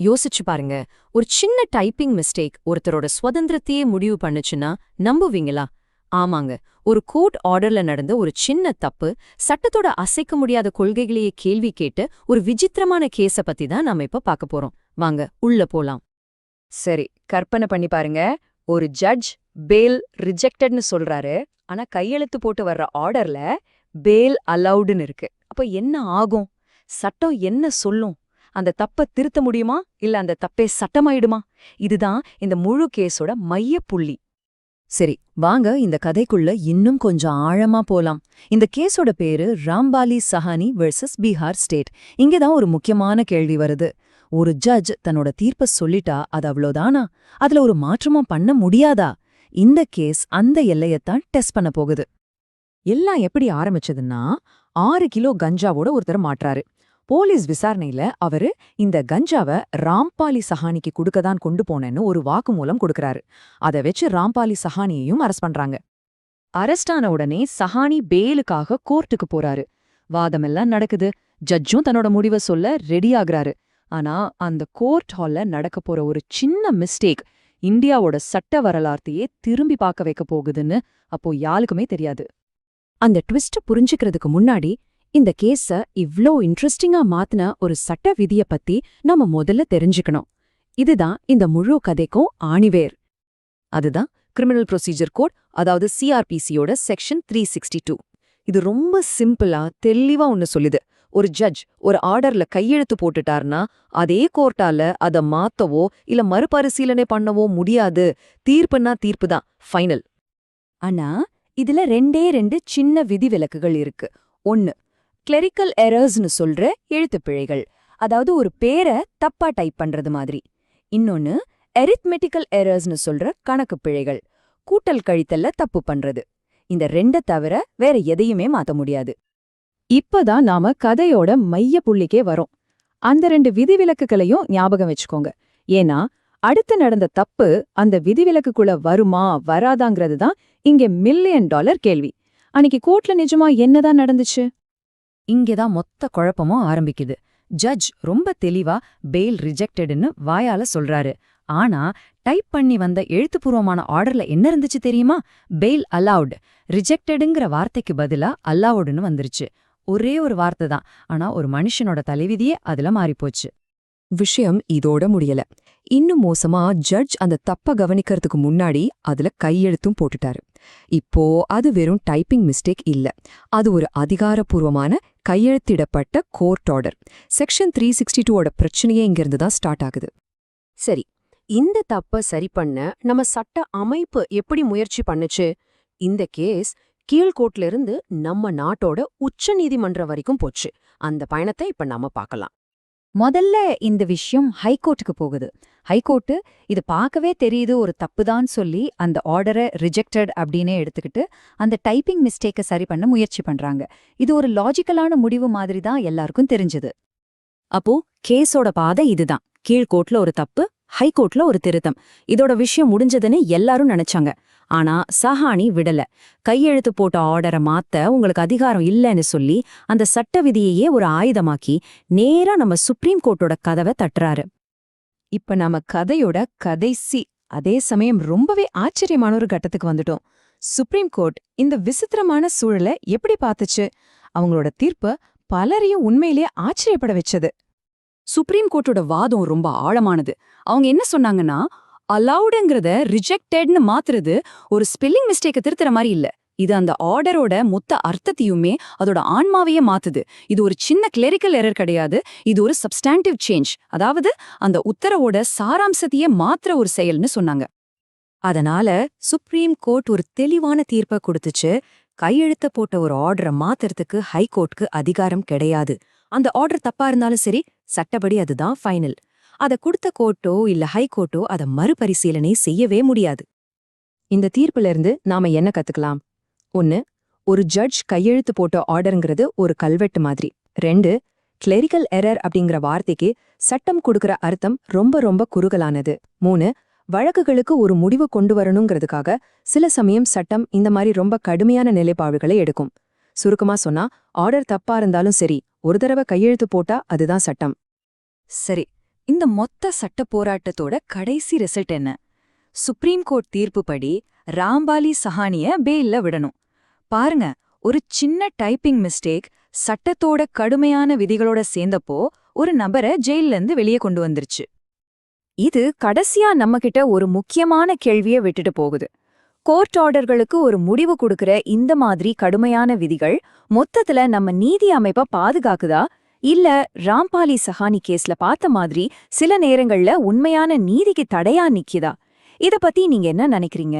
யோசிச்சு பாருங்க. ஒரு சின்ன டைப்பிங் மிஸ்டேக் ஒருத்தரோட சுதந்திரத்தையே முடிவு பண்ணுச்சுன்னா நம்புவீங்களா? ஆமாங்க. ஒரு கோர்ட் ஆர்டர்ல நடந்த ஒரு சின்ன தப்பு சட்டத்தோட அசைக்க முடியாத கொள்கைகளையே கேள்வி கேட்டு ஒரு விசித்திரமான கேஸ பத்தி தான் நாம இப்ப பார்க்க போறோம். வாங்க உள்ள போலாம். சரி கற்பனை பண்ணி பாருங்க. ஒரு ஜட்ஜ் பேல் ரிஜெக்டட்னு சொல்றாரு. ஆனா கையெழுத்து போட்டு வர்ற ஆர்டர்ல பேல் அலவுடுன்னு இருக்கு. அப்ப என்ன ஆகும்? சட்டம் என்ன சொல்லும்? அந்த தப்ப திருத்த முடியுமா? இல்ல அந்த தப்பே சட்டமாயிடுமா? இதுதான் இந்த முழு கேஸோட மைய புள்ளி. சரி வாங்க இந்த கதைக்குள்ள இன்னும் கொஞ்சம் ஆழமா போலாம். இந்த கேஸோட பேரு ராம்பாலி சஹானி வெர்சஸ் பீகார் ஸ்டேட். இங்கதான் ஒரு முக்கியமான கேள்வி வருது. ஒரு ஜட்ஜ் தன்னோட தீர்ப்ப சொல்லிட்டா அது அவ்வளோதானா? அதுல ஒரு மாற்றமும் பண்ண முடியாதா? இந்த கேஸ் அந்த எல்லையத்தான் டெஸ்ட் பண்ண போகுது. எல்லாம் எப்படி ஆரம்பிச்சதுன்னா ஆறு கிலோ கஞ்சாவோட ஒருத்தர் மாட்டுறாரு போலீஸ் விசாரணையில அவரு இந்த கஞ்சாவை ராம்பாலி சஹானிக்கு கொடுக்க தான் கொண்டு போனேன்னு ஒரு வாக்குமூலம் கொடுக்கறாரு. அதை வச்சு ராம்பாலி சஹானியையும் அரெஸ்ட் பண்றாங்க. அரஸ்டான உடனே சஹானி பேலுக்காக கோர்ட்டுக்கு போறாரு. வாதமெல்லாம் நடக்குது. ஜட்ஜும் தன்னோட முடிவை சொல்ல ரெடி ஆகுறாரு. ஆனா அந்த கோர்ட் ஹால்ல நடக்க போற ஒரு சின்ன மிஸ்டேக் இந்தியாவோட சட்ட வரலாற்றையே திரும்பி பார்க்க வைக்க போகுதுன்னு அப்போ யாருக்குமே தெரியாது. அந்த ட்விஸ்ட புரிஞ்சுக்கிறதுக்கு முன்னாடி இந்த கேஸ இவ்ளோ இன்ட்ரெஸ்டிங்கா மாத்துன ஒரு சட்ட விதிய பத்தி நாம முதல்ல தெரிஞ்சுக்கணும். இதுதான் இந்த முழு கதைக்கும் ஆணிவேர். அதுதான் கிரிமினல் ப்ரொசீஜர் கோட் அதாவது சிஆர்பிசியோட செக்ஷன் த்ரீ சிக்ஸ்டி டூ இது ரொம்ப சிம்பிளா தெளிவா ஒன்னு சொல்லுது. ஒரு ஜட்ஜ் ஒரு ஆர்டர்ல கையெழுத்து போட்டுட்டார்னா அதே கோர்ட்டால அத மாத்தவோ இல்ல மறுபரிசீலனை பண்ணவோ முடியாது. தீர்ப்புன்னா தீர்ப்பு தான் ஃபைனல் ஆனா இதுல ரெண்டே ரெண்டு சின்ன விதிவிலக்குகள் இருக்கு. ஒன்னு கிளரிக்கல் எரர்ஸ்னு சொல்ற எழுத்துப் பிழைகள். அதாவது ஒரு பேரை தப்பா டைப் பண்றது மாதிரி. இன்னொன்னு எரித்மெட்டிக்கல் எரர்ஸ்னு சொல்ற கணக்கு பிழைகள். கூட்டல் கழித்தல்ல தப்பு பண்றது. இந்த ரெண்ட தவிர வேற எதையுமே மாத்த முடியாது. இப்பதான் நாம கதையோட மைய புள்ளிக்கே வரோம். அந்த ரெண்டு விதிவிலக்குகளையும் ஞாபகம் வச்சுக்கோங்க. ஏன்னா அடுத்து நடந்த தப்பு அந்த விதிவிலக்குக்குள்ள வருமா வராதாங்கிறது தான் இங்க மில்லியன் டாலர் கேள்வி. அன்னைக்கு கோர்ட்ல நிஜமா என்னதான் நடந்துச்சு? இங்கேதான் மொத்த குழப்பமும் ஆரம்பிக்குது. ஜட்ஜ் ரொம்ப தெளிவா பெயில் ரிஜெக்டடுன்னு வாயால சொல்றாரு. ஆனா டைப் பண்ணி வந்த எழுத்துப்பூர்வமான ஆர்டர்ல என்ன இருந்துச்சு தெரியுமா? Fail allowed. ரிஜெக்டடுங்கிற வார்த்தைக்கு பதிலா அல்லாவுடுன்னு வந்துருச்சு. ஒரே ஒரு வார்த்தை தான். ஆனா ஒரு மனுஷனோட தலைவிதியே அதுல மாறிப்போச்சு. விஷயம் இதோட முடியல. இன்னும் மோசமா ஜட்ஜ் அந்த தப்ப கவனிக்கிறதுக்கு முன்னாடி அதுல கையெழுத்தும் போட்டுட்டாரு. இப்போ அது வெறும் டைப்பிங் மிஸ்டேக் இல்ல. அது ஒரு அதிகாரப்பூர்வமான கையெழுத்திடப்பட்ட court order. Section three sixty டூவோட பிரச்சனையே இங்கிருந்து தான் ஸ்டார்ட் ஆகுது. சரி இந்த தப்ப சரி பண்ண நம்ம சட்ட அமைப்பு எப்படி முயற்சி பண்ணுச்சு? இந்த கேஸ் கீழ்கோட்ல இருந்து நம்ம நாட்டோட உச்ச நீதிமன்றம் வரைக்கும் போச்சு. அந்த பயணத்தை இப்ப நாம பார்க்கலாம். முதல்ல இந்த விஷயம் ஹைகோர்ட்டுக்கு போகுது. ஹைகோர்ட்டு இது பார்க்கவே தெரியுது ஒரு தப்புதான் சொல்லி அந்த ஆர்டரை ரிஜெக்டட் அப்படின்னே எடுத்துக்கிட்டு அந்த டைப்பிங் மிஸ்டேக்கை சரி பண்ண முயற்சி பண்றாங்க. இது ஒரு லாஜிக்கலான முடிவு மாதிரி தான் எல்லாருக்கும் தெரிஞ்சது. அப்போ கேஸோட பாதை இதுதான். கீழ்கோர்ட்ல ஒரு தப்பு ஹைகோர்ட்ல ஒரு திருத்தம். இதோட விஷயம் முடிஞ்சதுன்னு எல்லாரும் நினைச்சாங்க. ஆனா சஹானி விடல. கையெழுத்து போட்ட ஆர்டரை மாத்த உங்களுக்கு அதிகாரம் இல்லைன்னு சொல்லி அந்த சட்ட விதியையே ஒரு ஆயுதமாக்கி நேரா நம்ம சுப்ரீம் கோர்ட்டோட கதவை தட்டுறாரு. இப்ப நாம கதையோட கதைசி அதே சமயம் ரொம்பவே ஆச்சரியமான ஒரு கட்டத்துக்கு வந்துட்டோம். சுப்ரீம் கோர்ட் இந்த விசித்திரமான சூழலை எப்படி பார்த்துச்சு? அவங்களோட தீர்ப்பு பலரையும் உண்மையிலேயே ஆச்சரியப்பட வச்சது. சுப்ரீம் கோர்ட்டோட வாதம் ரொம்ப ஆழமானது. அவங்க என்ன சொன்னாங்கன்னா அலவுடுங்கிறத ரிஜெக்டட்னு மாத்துறது ஒரு ஸ்பெல்லிங் மிஸ்டேக்க திருத்துற மாதிரி இல்ல. இது அந்த ஆர்டரோட மொத்த அர்த்தத்தையுமே அதோட ஆன்மாவையே மாத்துது. இது ஒரு சின்ன கிளரிக்கல் எரர் கிடையாது. இது ஒரு சப்ஸ்டாண்டிவ் சேஞ்ச் அதாவது அந்த உத்தரவோட சாராம்சத்தையே மாத்துற ஒரு செயல்னு சொன்னாங்க. அதனால சுப்ரீம் கோர்ட் ஒரு தெளிவான தீர்ப்பை கொடுத்துச்சு. கையெழுத்த போட்ட ஒரு ஆர்டரை மாத்துறதுக்கு ஹைகோர்ட்க்கு அதிகாரம் கிடையாது. அந்த ஆர்டர் தப்பா இருந்தாலும் சரி சட்டப்படி அதுதான் ஃபைனல் அத கொடுத்த கோர்ட்டோ இல்ல ஹைகோர்ட்டோ அத மறுபரிசீலனை செய்யவே முடியாது. இந்த தீர்ப்புல இருந்து நாம என்ன கத்துக்கலாம்? ஒன்னு ஒரு ஜட்ஜ் கையெழுத்து போட்ட ஆர்டருங்கிறது ஒரு கல்வெட்டு மாதிரி. ரெண்டு கிளெரிக்கல் எரர் அப்படிங்கிற வார்த்தைக்கு சட்டம் கொடுக்கிற அர்த்தம் ரொம்ப ரொம்ப குறுகலானது. மூணு வழக்குகளுக்கு ஒரு முடிவு கொண்டு வரணுங்கிறதுக்காக சில சமயம் சட்டம் இந்த மாதிரி ரொம்ப கடுமையான நிலைப்பாடுகளை எடுக்கும். சுருக்கமா சொன்னா ஆர்டர் தப்பா இருந்தாலும் சரி ஒரு தடவை கையெழுத்து போட்டா அதுதான் சட்டம். சரி இந்த மொத்த சட்ட போராட்டத்தோட கடைசி ரிசல்ட் என்ன? சுப்ரீம் கோர்ட் தீர்ப்புப்படி ராம்பாலி சஹானிய பெயில்ல விடணும். பாருங்க ஒரு சின்ன டைப்பிங் மிஸ்டேக் சட்டத்தோட கடுமையான விதிகளோட சேர்ந்தப்போ ஒரு நபரை ஜெயில்ல இருந்து வெளியே கொண்டு வந்துருச்சு. இது கடைசியா நம்மகிட்ட ஒரு முக்கியமான கேள்விய விட்டுட்டு போகுது. கோர்ட் ஆர்டர்களுக்கு ஒரு முடிவு கொடுக்கிற இந்த மாதிரி கடுமையான விதிகள் மொத்தத்துல நம்ம நீதி அமைப்ப பாதுகாக்குதா? இல்ல ராம்பாலி சஹானி கேஸ்ல பார்த்த மாதிரி சில நேரங்கள்ல உண்மையான நீதிக்கு தடையா நிக்குதா? இத பத்தி நீங்க என்ன நினைக்கிறீங்க?